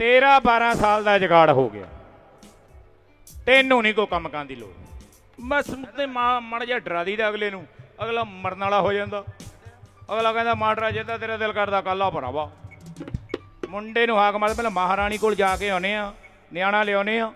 13 12 ਸਾਲ ਦਾ ਜਗਾੜ ਹੋ ਗਿਆ। ਤੈਨੂੰ ਨਹੀਂ ਕੋ ਕੰਮ ਕਰਨ ਦੀ ਲੋੜ। ਬਸ ਤੇ ਮਾਂ ਮੜ ਜਾ ਡਰਾ ਦੀਦਾ ਅਗਲੇ ਨੂੰ। ਅਗਲਾ ਮਰਨ ਵਾਲਾ ਹੋ ਜਾਂਦਾ। ਅਗਲਾ ਕਹਿੰਦਾ ਮਾਟਰਾ ਜੇ ਤਾਂ ਤੇਰਾ ਦਿਲ ਕਰਦਾ ਕੱਲਾ ਭਰਾਵਾ। ਮੁੰਡੇ ਨੂੰ ਹਾਕ ਮਾਰ, ਪਹਿਲਾਂ ਮਹਾਰਾਣੀ ਕੋਲ ਜਾ ਕੇ ਆਉਨੇ ਆ ਨਿਆਣਾ ਲਿਆਉਨੇ ਆ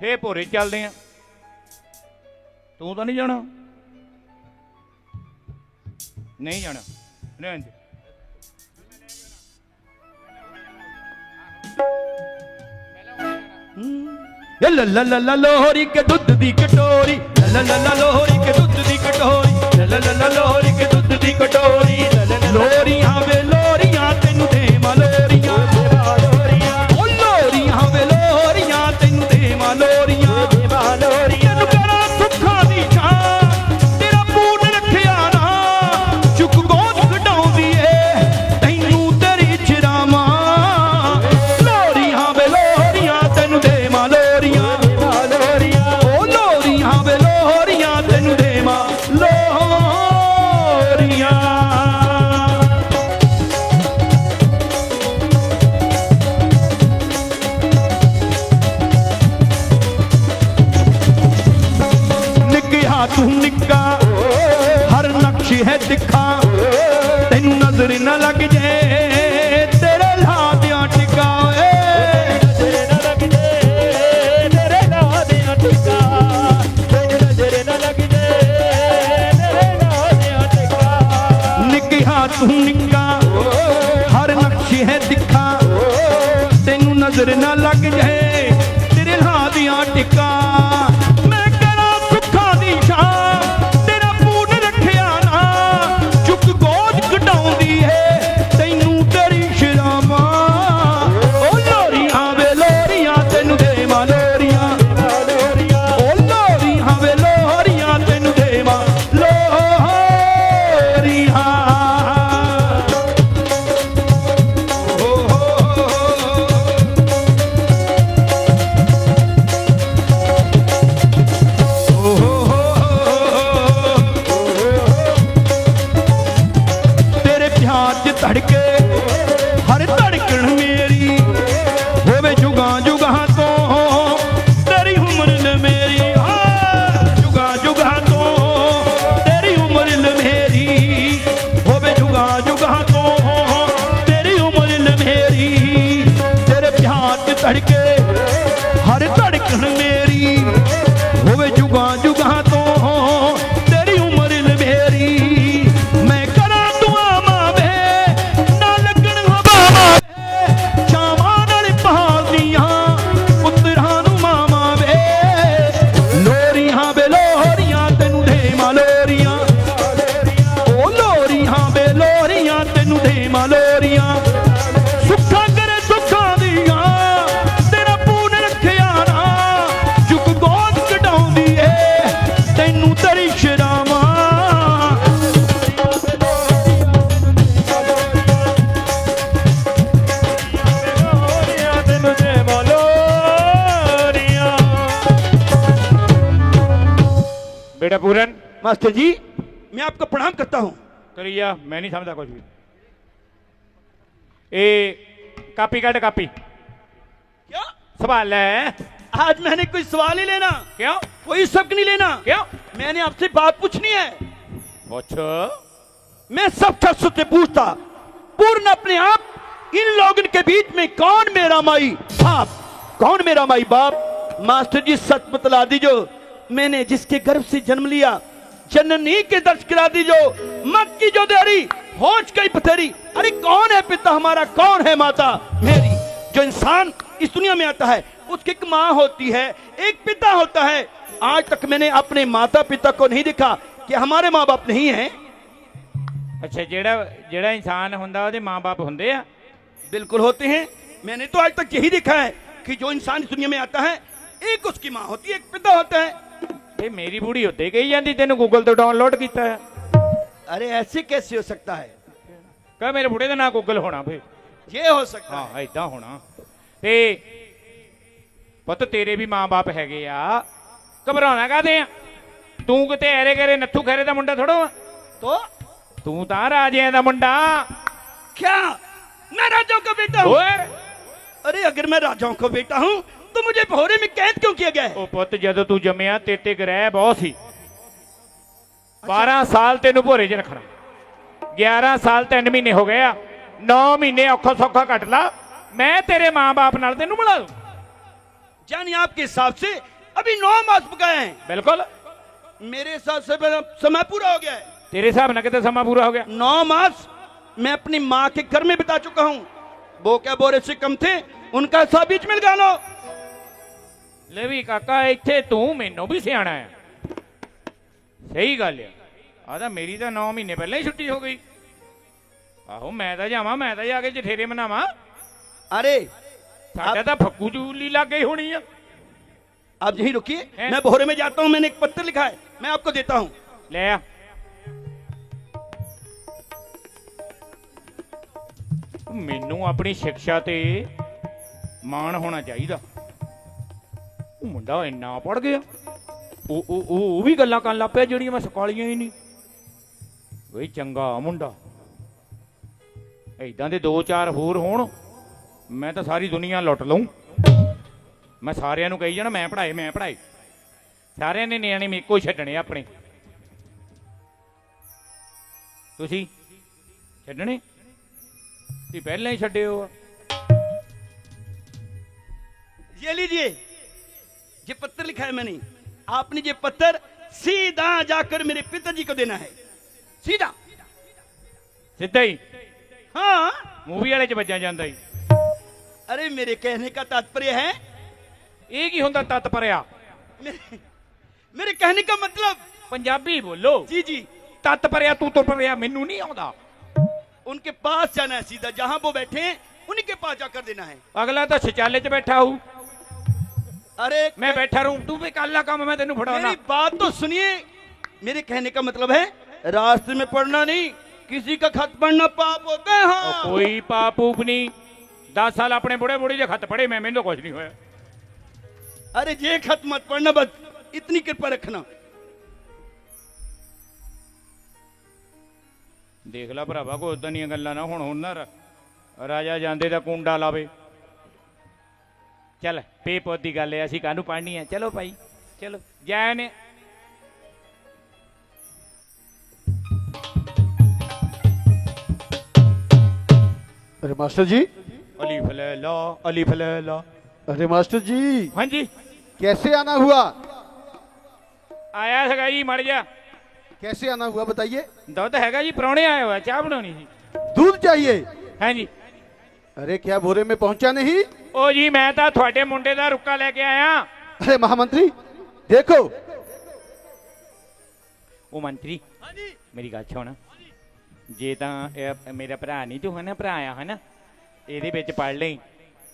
ਫੇਰ ਭੋਰੇ ਚੱਲਦੇ ਆ ਤੂੰ ਤਾਂ ਨਹੀਂ ਜਾਣਾ? ਨਹੀਂ ਜਾਣਾ ਨਹੀਂ ਲਾ ਲਾ ਲਾ ਲਾ ਲੋਹਰੀ ਕੇ ਦੁੱਧ ਦੀ ਕਟੋਰੀ ਲਾ ਲਾ ਲਾ ਲੋਹਰੀ ਕੇ ਦੁੱਧ ਦੀ ਕਟੋਰੀ ਲਾ ਲਾ ਲਾ ਲੋਹਰੀ ਕੇ ਦੁੱਧ ਦੀ ਕਟੋਰੀ ਲੋਰੀਆਂ ਤੂੰ ਨਿੱਕਾ ਹਰ ਨਕਸ਼ ਹੈ ਤਿੱਖਾ ਤੈਨੂੰ ਨਜ਼ਰ ਨਾ ਲੱਗ ਜੇ ਤੇਰੇ ਲਾਦਿਆਂ ਟਿਕਾ ਏ ਨਜ਼ਰ ਨਾ ਲੱਗ ਜੇ ਤੇਰੇ ਨਾਂ ਦੀਆਂ ਟਿਕਾ ਤੈਨੂੰ ਨਜ਼ਰ ਨਾ ਲੱਗ ਜੇ ਤੇਰੇ ਨਾਂ ਦੀਆਂ ਟਿਕਾ ਨਿੱਕਿਆ ਤੂੰ ਨਿੱਕਾ ਹਰ ਨਕਸ਼ ਹੈ ਤਿੱਖਾ ਤੈਨੂੰ ਨਜ਼ਰ ਨਾ ਲੱਗ ਜੇ ਤੇਰੇ ਲਾਦਿਆਂ ਟਿਕਾ அடிக்க बेटा पूरन मास्टर जी मैं आपको प्रणाम करता हूँ। करिया मैं नहीं समझता कुछ भी। ए कापी काट कापी। क्या? सवाल है आज मैंने कोई सवाल ही लेना। क्या? कोई सबक नहीं लेना। क्या? मैंने आपसे बात पूछनी है। अच्छा मैं सब शख्स से पूछता पूर्ण अपने आप इन लोगों के बीच में कौन मेरा माई बाप? कौन मेरा माई बाप? मास्टर जी सच बतला दीजो मैंने जिसके गर्भ से जन्म लिया जननी के दर्श करा दीजो मत की जो देरी होश कई पथेरी अरे कौन है पिता हमारा कौन है माता मेरी जो इंसान इस दुनिया में आता है उसकी एक माँ होती है एक पिता होता है आज तक मैंने अपने माता पिता को नहीं देखा कि हमारे माँ बाप नहीं हैं ਅੱਛਾ ਜਿਹੜਾ ਜਿਹੜਾ ਇਨਸਾਨ ਹੁੰਦਾ ਉਹਦੇ ਮਾਪੇ ਹੁੰਦੇ ਆ बिल्कुल होते हैं मैंने तो आज तक यही देखा है कि जो इंसान इस दुनिया में आता है एक उसकी माँ होती है एक पिता होता है ਇਹ ਮੇਰੀ ਬੁੜੀ ਉੱਤੇ ਕਹੀ ਜਾਂਦੀ ਤੈਨੂੰ ਗੂਗਲ ਤੋਂ ਡਾਊਨਲੋਡ ਕੀਤਾ ਹੈ अरे ऐसे कैसे हो सकता है ਕਹ ਮੇਰੇ ਬੁੜੇ ਦਾ ਨਾਂ ਗੂਗਲ ਹੋਣਾ ਫੇ ये हो सकता ਹਾਂ ਐਦਾਂ ਹੋਣਾ ਤੇ ਪੁੱਤ ਤੇਰੇ ਵੀ ਮਾਪੇ ਹੈਗੇ ਆ ਘਬਰਾਉਣਾ ਕਾਦੇ ਆ ਤੂੰ ਕਿਤੇ ਐਰੇ ਗਰੇ ਨੱਥੂ ਖੈਰੇ ਦਾ ਮੁੰਡਾ ਥੋੜੋ ਆ है तो ਤੂੰ ਤਾਂ ਰਾਜਿਆਂ ਦਾ ਮੁੰਡਾ क्या मैं राजाओं का बेटा हूँ ਹੋਰ अरे अगर मैं राजाओं को बेटा हूं तो मुझे भोरे में कैद क्यों किया गया है ਉਹ ਪੁੱਤ ਜਦੋਂ ਤੂੰ ਜੰਮਿਆ ਤੇ ਤੇ ਗ੍ਰਹਿ ਬਹੁਤ ਸੀ 12 ਸਾਲ ਤੈਨੂੰ ਭੋਰੇ 'ਚ ਰੱਖਣਾ 11 ਸਾਲ 3 ਮਹੀਨੇ ਹੋ ਗਏ ਆ 9 ਮਹੀਨੇ ਔਖਾ ਸੌਖਾ ਕੱਟ ਲਾ ਮੈਂ ਤੇਰੇ ਮਾਂ-ਬਾਪ ਨਾਲ ਤੈਨੂੰ ਮਿਲਾ ਦੂੰ यानी आपके हिसाब से अभी नौ मास पकाए हैं ਬਿਲਕੁਲ मेरे हिसाब से मेरा समय पूरा हो गया है ਤੇਰੇ ਹਿਸਾਬ ਨਾਲ ਕਿਤੇ ਸਮਾਂ ਪੂਰਾ ਹੋ ਗਿਆ नौ मास मैं अपनी माँ के घर में बिता चुका हूँ वो क्या बोरे से कम थे उनका हिस्सा बीच में लगा लो ਲੈ ਵੀ ਕਾਕਾ ਇੱਥੇ ਤੂੰ ਮੈਨੂੰ ਵੀ ਸਿਆਣਾ ਹੈ ਸਹੀ ਗੱਲ ਆ ਆ ਤਾਂ ਮੇਰੀ ਤਾਂ 9 ਮਹੀਨੇ ਪਹਿਲਾਂ ਹੀ ਛੁੱਟੀ ਹੋ ਗਈ ਆਹੋ ਮੈਂ ਤਾਂ ਜਾਵਾਂ ਮੈਂ ਤਾਂ ਜਾ ਕੇ ਜਠੇਰੇ ਮਨਾਵਾਂ अरे ਸਾਡਾ ਤਾਂ ਫੱਕੂ ਚੂਲੀ ਲੱਗ ਗਈ ਹੋਣੀ ਆ आप यहीं रुकिए हैं? मैं भोरे में जाता हूँ मैंने एक पत्र लिखा है मैं आपको देता हूँ ਲੈ ਆ ਮੈਨੂੰ ਆਪਣੀ ਸਿੱਖਿਆ ਤੇ ਮਾਣ ਹੋਣਾ ਚਾਹੀਦਾ ਉਹ ਮੁੰਡਾ ਇੰਨਾ ਪੜ ਗਿਆ। ਉਹ ਉਹ ਉਹ ਵੀ ਗੱਲਾਂ ਕਰਨ ਲੱਗ ਪਿਆ ਜਿਹੜੀਆਂ ਮੈਂ ਸਕਾਲੀਆਂ ਹੀ ਨਹੀਂ। ਬਈ ਚੰਗਾ ਮੁੰਡਾ। ਇਦਾਂ ਦੇ ਦੋ ਚਾਰ ਹੋਰ ਹੋਣ, ਮੈਂ ਤਾਂ ਸਾਰੀ ਦੁਨੀਆ ਲੁੱਟ ਲਵਾਂ ਮੈਂ ਸਾਰਿਆਂ ਨੂੰ ਕਹੀ ਜਾਣਾ, ਮੈਂ ਪੜਾਏ ਮੈਂ ਪੜਾਏ ਸਾਰਿਆਂ ਨੇ ਨਿਆਣੇ ਮੇਕੋ ਕੋਲ ਛੱਡਣੇ ਆਪਣੇ। ਤੁਸੀਂ ਛੱਡਣੇ? ਤੁਸੀਂ ਪਹਿਲਾਂ ਹੀ ਛੱਡੇ ਹੋ ਇਹ ਲੀਜੀਏ ये पत्र लिखा है मैंने आपने ये पत्र सीधा जाकर मेरे पिताजी को देना है सीधा ਸਿੱਧਾ ਹੀ हाँ ਮੂਵੀ ਵਾਲੇ ਚ ਵੱਜਾ ਜਾਂਦਾ ਹੀ अरे मेरे कहने का तात्पर्य है ਇਹ ਕੀ ਹੁੰਦਾ ਤਤ ਪਰਿਆ मेरे, मेरे कहने का मतलब ਪੰਜਾਬੀ ਬੋਲੋ जी जी ਤਤ ਪਰਿਆ ਤੂੰ ਤੁਰ ਪਰਿਆ ਮੈਨੂੰ ਨਹੀਂ ਆਉਂਦਾ उनके पास जाना है सीधा जहां वो बैठे हैं उन्हीं के पास जाकर देना है ਅਗਲਾ ਤਾਂ ਸ਼ਚਾਲੇ ਚ ਬੈਠਾ ਹੋਊ अरे ਮੈਂ ਬੈਠਾ ਰਹੂੰ ਤੂੰ ਵੀ ਕਰ ਲਾ ਕੰਮ ਮੈਂ ਤੈਨੂੰ ਫੜਾਉਣਾ मेरी बात तो सुनिए मेरे कहने का मतलब है रास्ते में पढ़ना नहीं किसी का खत पढ़ना पाप होता है ਉਹ हाँ ਕੋਈ ਪਾਪੂਪ ਨਹੀਂ 10 ਸਾਲ ਆਪਣੇ ਬੁੜੇ ਬੁੜੇ ਜੇ ਖਤ ਪੜੇ ਮੈਂ ਮੈਨੂੰ ਕੁਝ ਨਹੀਂ ਹੋਇਆ अरे ये खत मत पढ़ना बस इतनी कृपा रखना ਦੇਖ ਲੈ ਭਰਾਵਾ ਕੋਈ ਉਦਾਂ ਦੀਆਂ ਗੱਲਾਂ ਨਾ ਹੁਣ ਹੁਣ ਨਾ ਰ- ਰਾਜਾ ਜਾਂਦੇ ਤਾਂ ਕੁੰਡਾ ਲਾਵੇ ਚੱਲ ਪੇਪਰ ਦੀ ਗੱਲ ਹੈ ਅਸੀਂ ਕਾਹਨੂੰ ਪੜ੍ਹਨੀ ਹੈ ਚਲੋ ਭਾਈ ਚਲੋ ਜੈ ਨੇ अरे मास्टर जी ਅਲੀਫ ਲੈ ਲਾ ਅਲੀਫ ਲੈ ਲਾ अरे मास्टर जी ਹਾਂਜੀ कैसे आना हुआ ਆਇਆ ਹੈਗਾ ਜੀ ਮੜ ਜਾ कैसे आना हुआ बताइए ਦੁੱਧ ਹੈਗਾ ਜੀ ਪ੍ਰਾਹੁਣੇ ਆਏ ਹੋਇਆ ਚਾਹ ਬਣਾਉਣੀ ਸੀ दूध चाहिए ਹਾਂਜੀ अरे क्या भोरे में पहुंचा नहीं ਉਹ ਜੀ ਮੈਂ ਤਾਂ ਤੁਹਾਡੇ ਮੁੰਡੇ ਦਾ ਰੁੱਕਾ ਲੈ ਕੇ ਆਇਆ अरे महामंत्री देखो ਉਹ ਮੰਤਰੀ हाँ जी ਮੇਰੀ ਗੱਲ ਸੁਣ ਜੇ ਤਾਂ ਇਹ ਮੇਰਾ ਭਰਾ ਨਹੀਂ ਤੂੰ ਹੈ ਨਾ ਭਰਾ ਆ ਹੈ ਨਾ ਇਹਦੇ ਵਿੱਚ ਪੜ ਲਈ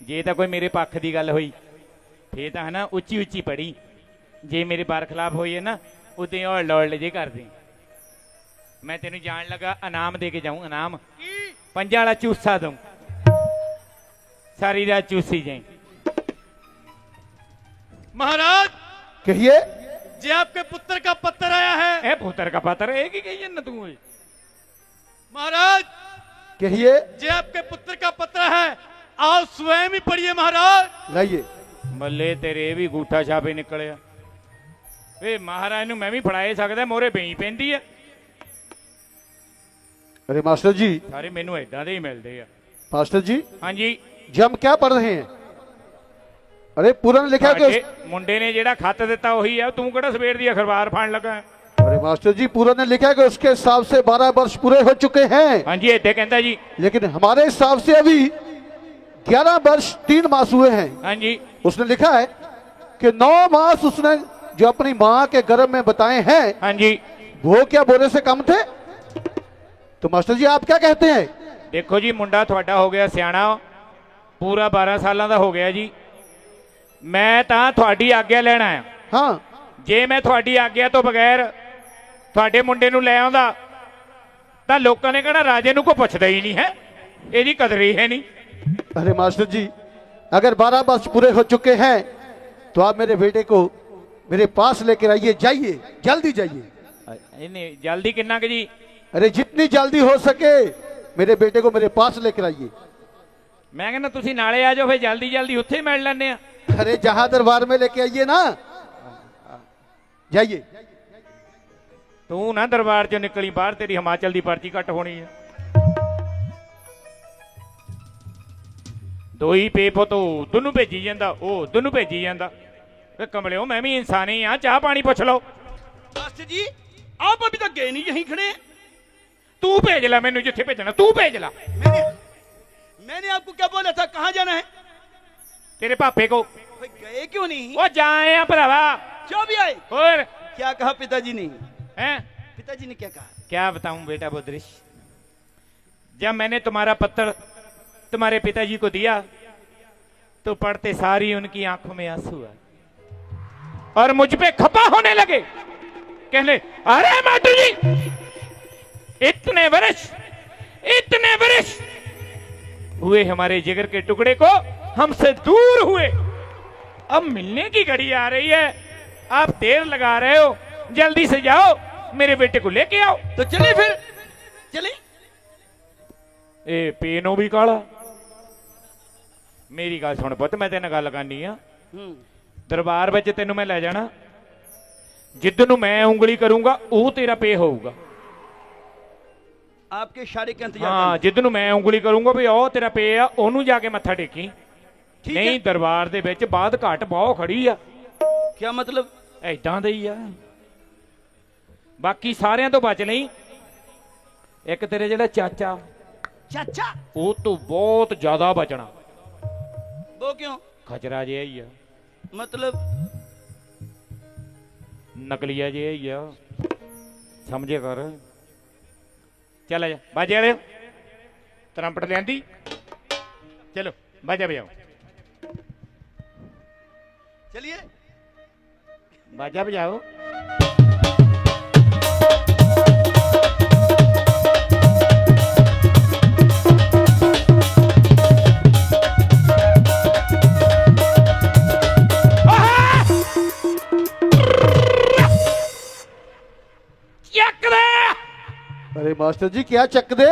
ਜੇ ਤਾਂ ਕੋਈ ਮੇਰੇ ਪੱਖ ਦੀ ਗੱਲ ਹੋਈ ਫੇਰ ਤਾਂ ਹੈ ਨਾ ਉੱਚੀ ਉੱਚੀ ਪੜੀ ਜੇ ਮੇਰੇ ਬਾਰ ਖਿਲਾਫ ਹੋਈ ਹੈ ਨਾ ਉਤੇ ਔੜ ਲੋੜ ਜੇ ਕਰਦੇ ਮੈਂ ਤੈਨੂੰ ਜਾਣ ਲੱਗਾ ਇਨਾਮ ਦੇ ਕੇ ਜਾਊਂ ਇਨਾਮ ਪੰਜਾਂ ਵਾਲਾ ਚੂਸਾ ਦਊਂ ਸਾਰੀ ਰਾਤ ਚੂਸੀ ਜਾਈ महाराज कहिए जी आपके पुत्र का पत्र आया है ਇਹ ਪੁੱਤਰ ਕਾ ਪਤਰ ਇਹ ਕੀ ਕਹੀ ਜਾਂਦਾ ਤੂੰ ਓਏ महाराज कहिए जी आपके पुत्र का पत्र है आओ स्वयं ही पढ़िए महाराज लाइए ਮੱਲੇ ਤੇਰੇ ਇਹ ਵੀ ਗੂਠਾ ਛਾਪੇ ਨਿਕਲਿਆ ਏ ਮਹਾਰਾਜ ਨੂੰ ਮੈਂ ਵੀ ਫੜਾਏ ਸਕਦਾ ਮੋਰੇ ਬਈ ਪੈਂਦੀ ਆ अरे मास्टर जी ਸਾਰੇ ਮੈਨੂੰ ਐਦਾਂ ਦੇ ਹੀ ਮਿਲਦੇ ਆ मास्टर जी ਹਾਂਜੀ जी हम क्या पढ़ रहे हैं अरे पूरा ने लिखा है कि ਤੁਹਾਡੇ ਮੁੰਡੇ ਨੇ ਜਿਹੜਾ ਖੱਤ ਦਿੱਤਾ ਉਹੀ ਆ ਤੂੰ ਕਿਹੜਾ ਸਵੇਰ ਦੀ ਅਖਬਾਰ ਫਾਣ ਲੱਗਾ ਹੈ? अरे मास्टर जी पूरा ने लिखा है कि उसके हिसाब से बारह वर्ष पूरे हो चुके हैं ਹਾਂਜੀ ਇੱਥੇ ਕਹਿੰਦਾ ਜੀ लेकिन हमारे हिसाब से अभी ग्यारह वर्ष तीन मास हुए हैं ਹਾਂਜੀ उसने लिखा है कि नौ मास उसने जो अपनी माँ के गर्भ में बताए हैं ਹਾਂਜੀ वो क्या बोरे से कम थे तो मास्टर जी आप क्या कहते हैं ਦੇਖੋ ਜੀ ਮੁੰਡਾ ਤੁਹਾਡਾ ਹੋ ਗਿਆ ਸਿਆਣਾ ਪੂਰਾ 12 ਸਾਲਾਂ ਦਾ ਹੋ ਗਿਆ ਜੀ ਮੈਂ ਤਾਂ ਤੁਹਾਡੀ ਆਗਿਆ ਲੈਣਾ ਆ हाँ ਜੇ ਮੈਂ ਤੁਹਾਡੀ ਆਗਿਆ ਤੋਂ ਬਗੈਰ ਤੁਹਾਡੇ ਮੁੰਡੇ ਨੂੰ ਲੈ ਆਉਂਦਾ ਤਾਂ ਲੋਕਾਂ ਨੇ ਕਹਿਣਾ ਰਾਜੇ ਨੂੰ ਕੋਈ ਪੁੱਛਦਾ ਹੀ ਨਹੀਂ ਹੈ ਇਹਦੀ ਕਦਰ ਹੀ ਹੈ ਨਹੀਂ अरे मास्टर जी अगर बारह वर्ष पूरे हो चुके हैं तो आप मेरे बेटे को मेरे पास लेकर आइए जाइए जल्दी जाइए ਇਹਨੇ ਜਲਦੀ ਕਿੰਨਾ ਕਿ ਜੀ अरे जितनी जल्दी हो सके मेरे बेटे को मेरे पास लेकर आइए ਮੈਂ ਕਹਿੰਦਾ ਤੁਸੀਂ ਨਾਲੇ ਆ ਜਾਓ ਫੇ ਜਲਦੀ ਜਲਦੀ ਉੱਥੇ ਹੀ ਮਿਲ ਲੈਂਦੇ ਆ अरे जहां दरबार में लेके आइए ना जाइए ਤੂੰ ਨਾ ਦਰਬਾਰ ਚੋਂ ਨਿਕਲੀ ਬਾਹਰ ਤੇਰੀ ਹਿਮਾਚਲ ਦੀ ਪਰਚੀ ਕੱਟ ਹੋਣੀ ਹੈ ਦੋ ਹੀ ਪੇ ਪੁੱਤ ਦੋਨੂੰ ਭੇਜੀ ਜਾਂਦਾ ਉਹ ਦੋਨੂੰ ਭੇਜੀ ਜਾਂਦਾ ਵੇ ਕਮਲਿਓ ਮੈਂ ਵੀ ਇਨਸਾਨੀ ਆ ਚਾਹ ਪਾਣੀ ਪੁੱਛ ਲਓ मास्टर जी आप अभी तक गए नहीं यहीं खड़े हैं ਤੂੰ ਭੇਜ ਲੈ ਮੈਨੂੰ ਜਿੱਥੇ ਭੇਜਣਾ ਤੂੰ ਭੇਜ ਲੈ मैंने मैंने आपको क्या बोला था? कहा जाना है? तेरे पापे को। गए क्यों नहीं? वो जाए भरावा जो भी आए। और? क्या कहा पिताजी ने? हैं? पिताजी ने क्या कहा? क्या बताऊँ बेटा बुद्रिश जब मैंने तुम्हारा पत्र तुम्हारे पिताजी को दिया तो पढ़ते सारी उनकी आँखों में आँसू आए। और मुझ पे खपा होने लगे। कहने अरे माटू जी इतने वर्ष इतने वर्ष हुए हमारे जिगर के टुकड़े को हमसे दूर हुए अब मिलने की घड़ी आ रही है आप देर लगा रहे हो जल्दी से जाओ मेरे बेटे को लेके आओ तो चले फिर चले ਇਹ ਪੇ ਨੂੰ ਵੀ ਕਾਲਾ ਮੇਰੀ ਗੱਲ ਸੁਣ ਪੁੱਤ ਮੈਂ ਤੇਰੇ ਨਾਲ ਗੱਲ ਕਰਨੀ ਆ हम्म ਦਰਬਾਰ ਵਿੱਚ ਤੈਨੂੰ ਮੈਂ ਲੈ ਜਾਣਾ ਜਿੱਦ ਨੂੰ ਮੈਂ ਉਂਗਲੀ ਕਰੂੰਗਾ ਉਹ ਤੇਰਾ ਪੇ ਹੋਊਗਾ आपके इशारे के इंतजार ਹਾਂ करना। ਜਿੱਦ ਨੂੰ ਮੈਂ ਉਂਗਲੀ ਕਰੂੰਗਾ ਵੀ ਉਹ ਤੇਰਾ ਪੇ ਆ ਉਹਨੂੰ ਜਾ ਕੇ ਮੱਥਾ ਟੇਕੀ ठीक ਨਹੀਂ है ਦਰਬਾਰ ਦੇ ਵਿੱਚ ਬਾਦ ਘਾਟ ਬਹੁਤ ਖੜੀ ਆ क्या मतलब ਐਦਾਂ ਦੇ ਹੀ ਆ ਬਾਕੀ ਸਾਰਿਆਂ ਤੋਂ ਬਚ ਲਈ ਇੱਕ ਤੇਰੇ ਜਿਹੜਾ ਚਾਚਾ चाचा ਉਹ ਤੋਂ ਬਹੁਤ ਜ਼ਿਆਦਾ ਬਚਣਾ वो क्यों ਖਚਰਾ ਜਿਹਾ ਹੀ ਆ मतलब ਨਕਲੀਆ ਜਿਹਾ ਹੀ ਆ ਸਮਝੇ ਕਰ ਚੱਲ ਆ ਜਾ? ਬਾਜੇ ਵਾਲਿਓ। ਤਰੰਪਟ ਲਿਆਂਦੀ ਚਲੋ ਬਾਜਾ ਵਜਾਓ। ਚਲਿਏ। ਬਾਜਾ ਵਜਾਓ। अरे मास्टर जी क्या चक दे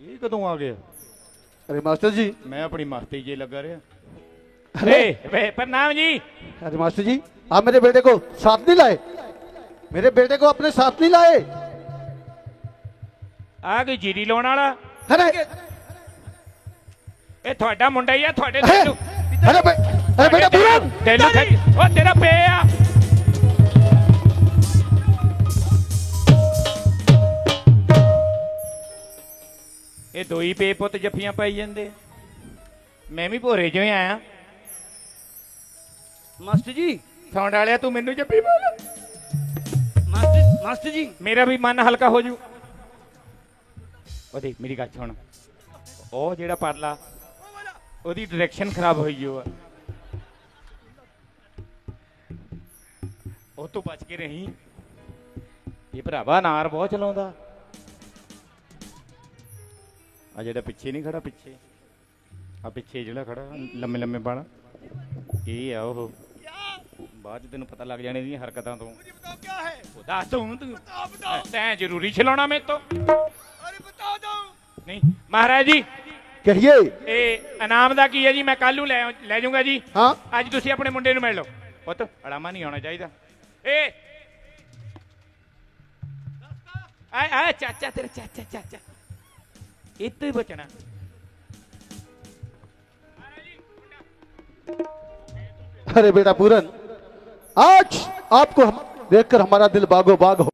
ਇਹ ਕਦੋਂ ਆ ਗਿਆ अरे मास्टर जी ਮੈਂ ਆਪਣੀ ਮਸਤੀ ਜੇ ਲੱਗਾ ਰਿਹਾ ਏ ਵੇ ਪ੍ਰਣਾਮ ਜੀ अरे मास्टर जी आप मेरे बेटे को साथ नहीं लाए मेरे बेटे को अपने साथ नहीं लाए ਆ ਕੋਈ ਜੀਰੀ ਲਾਉਣ ਵਾਲਾ अरे ਇਹ ਤੁਹਾਡਾ ਮੁੰਡਾ ਹੀ ਆ ਤੁਹਾਡੇ अरे ਤੈਨੂੰ अरे बे- अरे बेटा पूरन ਤੈਨੂੰ ਖਿੱਚ- ਉਹ ਤੇਰਾ ਪੇ ਉਹੀ ਬੇਪੁੱਤ ਜੱਫੀਆਂ ਪਾਈ ਜਾਂਦੇ। ਮੈਂ ਵੀ ਭੋਰੇ ਜਿਉਂ ਆਇਆ। ਮਾਸਟਰ ਜੀ। ਥੌਂਡ ਵਾਲਿਆ ਤੂੰ ਮੈਨੂੰ ਜੱਫੀ ਪਾ ਲੈ। ਮਾਸਟਰ ਮਾਸਟਰ ਜੀ। ਮੇਰਾ ਵੀ ਮਨ ਹਲਕਾ ਹੋ ਜੂ। ਉਹ ਦੇਖ ਮੇਰੀ ਗੱਲ ਸੁਣ। ਉਹ ਜਿਹੜਾ ਪਰਲਾ ਉਹਦੀ ਡਾਇਰੈਕਸ਼ਨ ਖਰਾਬ ਹੋਈ ਓ ਉਹ ਤੋਂ ਬਚ ਕੇ ਰਹੀ। ਇਹ ਭਰਾਵਾ ਨਾਰ ਬਹੁਤ ਚਲਾਉਂਦਾ। ਆ ਜਿਹੜਾ ਪਿੱਛੇ ਨਹੀਂ ਖੜਾ ਪਿੱਛੇ। ਆ ਪਿੱਛੇ ਜਿਹੜਾ ਖੜਾ ਲੰਮੇ ਲੰਮੇ ਵਾਲਾ ਇਹ ਆ ਉਹ? ਬਾਅਦ ਤੈਨੂੰ ਪਤਾ ਲੱਗ ਜਾਣੇ ਇਹਦੀਆਂ ਹਰਕਤਾਂ ਤੋਂ। ਦੱਸ ਤੂੰ। ਤੂੰ ਤੈਂ ਜ਼ਰੂਰੀ ਛਲਾਉਣਾ ਮੇਰੇ ਤੋਂ। ਅਰੇ ਬਤਾ ਦੋ ਨਹੀਂ ਮਹਾਰਾਜ ਜੀ। ਕਹੀਏ? ਇਹ ਇਨਾਮ ਦਾ ਕੀ ਹੈ ਜੀ? ਮੈਂ ਕੱਲ ਨੂੰ ਲੈ ਲੈ ਜਾਊਂਗਾ ਜੀ। ਹਾਂ। ਅੱਜ ਤੁਸੀਂ ਆਪਣੇ ਮੁੰਡੇ ਨੂੰ ਮਿਲ ਲਓ। ਪੁੱਤ ਅੜਾਮਾ ਨਹੀਂ ਆਉਣਾ ਚਾਹੀਦਾ। ਏ! ਆ ਆ ਚਾਚਾ ਤੇਰਾ ਚਾਚਾ ਚਾਚਾ। ਇੱਥੇ ਹੀ ਬਚਣਾ अरे बेटा पूरन आज आपको हम देखकर हमारा दिल बागो बाग हो